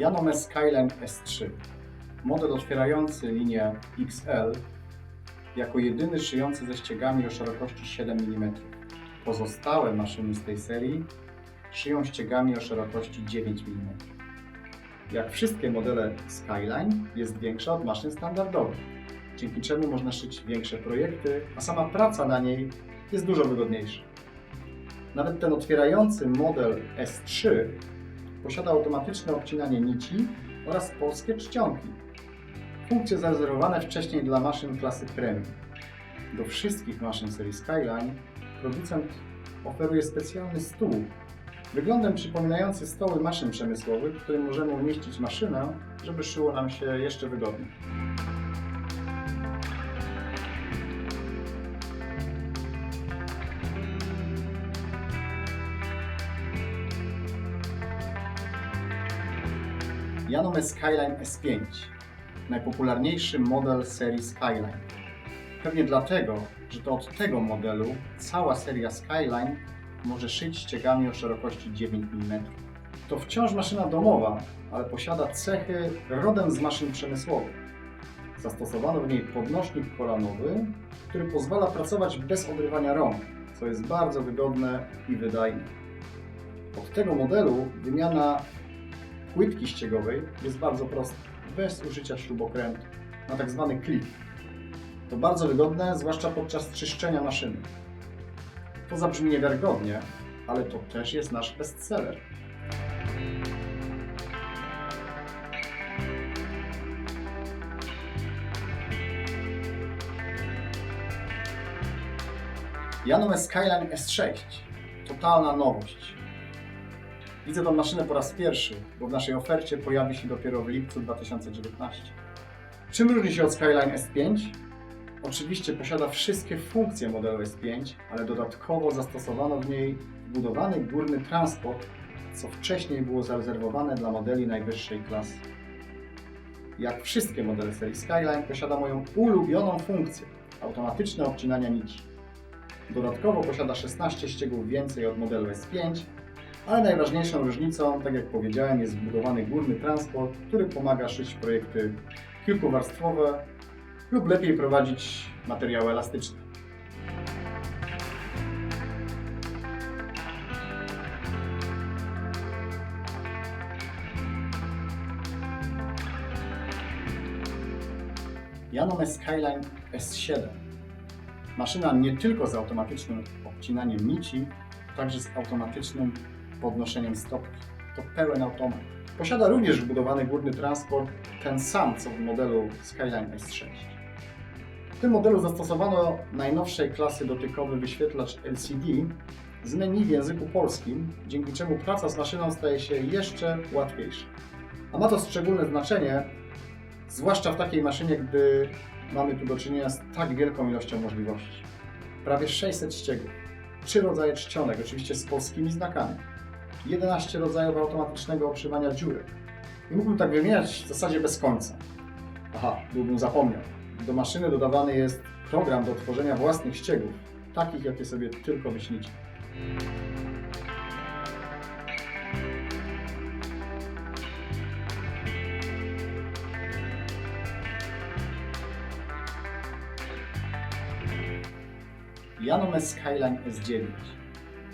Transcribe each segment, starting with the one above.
Janome Skyline S3. Model otwierający linię XL jako jedyny szyjący ze ściegami o szerokości 7 mm. Pozostałe maszyny z tej serii szyją ściegami o szerokości 9 mm. Jak wszystkie modele Skyline jest większa od maszyn standardowych, dzięki czemu można szyć większe projekty, a sama praca na niej jest dużo wygodniejsza. Nawet ten otwierający model S3 posiada automatyczne obcinanie nici oraz polskie czcionki. Funkcje zarezerwowane wcześniej dla maszyn klasy premium. Do wszystkich maszyn serii Skyline producent oferuje specjalny stół, wyglądem przypominający stoły maszyn przemysłowych, w którym możemy umieścić maszynę, żeby szyło nam się jeszcze wygodniej. Janome Skyline S5, najpopularniejszy model serii Skyline. Pewnie dlatego, że to od tego modelu cała seria Skyline może szyć ściegami o szerokości 9 mm. To wciąż maszyna domowa, ale posiada cechy rodem z maszyn przemysłowych. Zastosowano w niej podnośnik kolanowy, który pozwala pracować bez odrywania rąk, co jest bardzo wygodne i wydajne. Od tego modelu wymiana płytki ściegowej jest bardzo prosta, bez użycia śrubokrętu, na tak zwany klip. To bardzo wygodne, zwłaszcza podczas czyszczenia maszyny. To zabrzmi niewiarygodnie, ale to też jest nasz bestseller. Janome Skyline S6. Totalna nowość. Widzę tą maszynę po raz pierwszy, bo w naszej ofercie pojawi się dopiero w lipcu 2019. Czym różni się od Skyline S5? Oczywiście posiada wszystkie funkcje modelu S5, ale dodatkowo zastosowano w niej wbudowany górny transport, co wcześniej było zarezerwowane dla modeli najwyższej klasy. Jak wszystkie modele serii Skyline posiada moją ulubioną funkcję automatyczne obcinania nici. Dodatkowo posiada 16 ściegów więcej od modelu S5, ale najważniejszą różnicą, tak jak powiedziałem, jest wbudowany górny transport, który pomaga szyć projekty kilkuwarstwowe lub lepiej prowadzić materiały elastyczne. Janome Skyline S7. Maszyna nie tylko z automatycznym obcinaniem nici, także z automatycznym podnoszeniem stopki. To pełen automat. Posiada również wbudowany górny transport, ten sam co w modelu Skyline S6. W tym modelu zastosowano najnowszej klasy dotykowy wyświetlacz LCD z menu w języku polskim, dzięki czemu praca z maszyną staje się jeszcze łatwiejsza. A ma to szczególne znaczenie, zwłaszcza w takiej maszynie, gdy mamy tu do czynienia z tak wielką ilością możliwości. Prawie 600 ściegów, 3 rodzaje czcionek, oczywiście z polskimi znakami, 11 rodzajów automatycznego obszywania dziurek. I mógłbym tak wymieniać w zasadzie bez końca. Aha, byłbym zapomniał. Do maszyny dodawany jest program do tworzenia własnych ściegów, takich jakie sobie tylko myślicie. Janome Skyline S9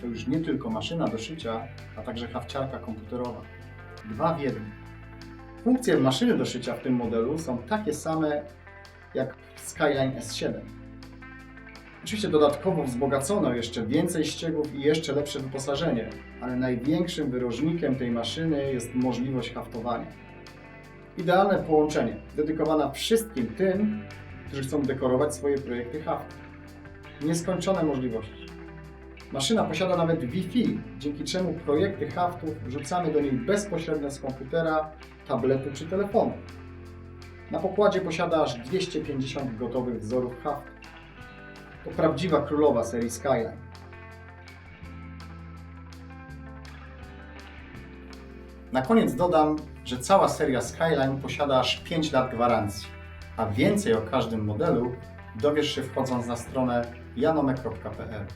to już nie tylko maszyna do szycia, a także hawciarka komputerowa. Dwa w jednym. Funkcje maszyny do szycia w tym modelu są takie same jak Skyline S7. Oczywiście dodatkowo wzbogacono jeszcze więcej ściegów i jeszcze lepsze wyposażenie, ale największym wyróżnikiem tej maszyny jest możliwość haftowania. Idealne połączenie, dedykowana wszystkim tym, którzy chcą dekorować swoje projekty haftu. Nieskończone możliwości. Maszyna posiada nawet Wi-Fi, dzięki czemu projekty haftów wrzucamy do niej bezpośrednio z komputera, tabletu czy telefonu. Na pokładzie posiada aż 250 gotowych wzorów haftów. To prawdziwa królowa serii Skyline. Na koniec dodam, że cała seria Skyline posiada aż 5 lat gwarancji, a więcej o każdym modelu dowiesz się wchodząc na stronę janome.pl.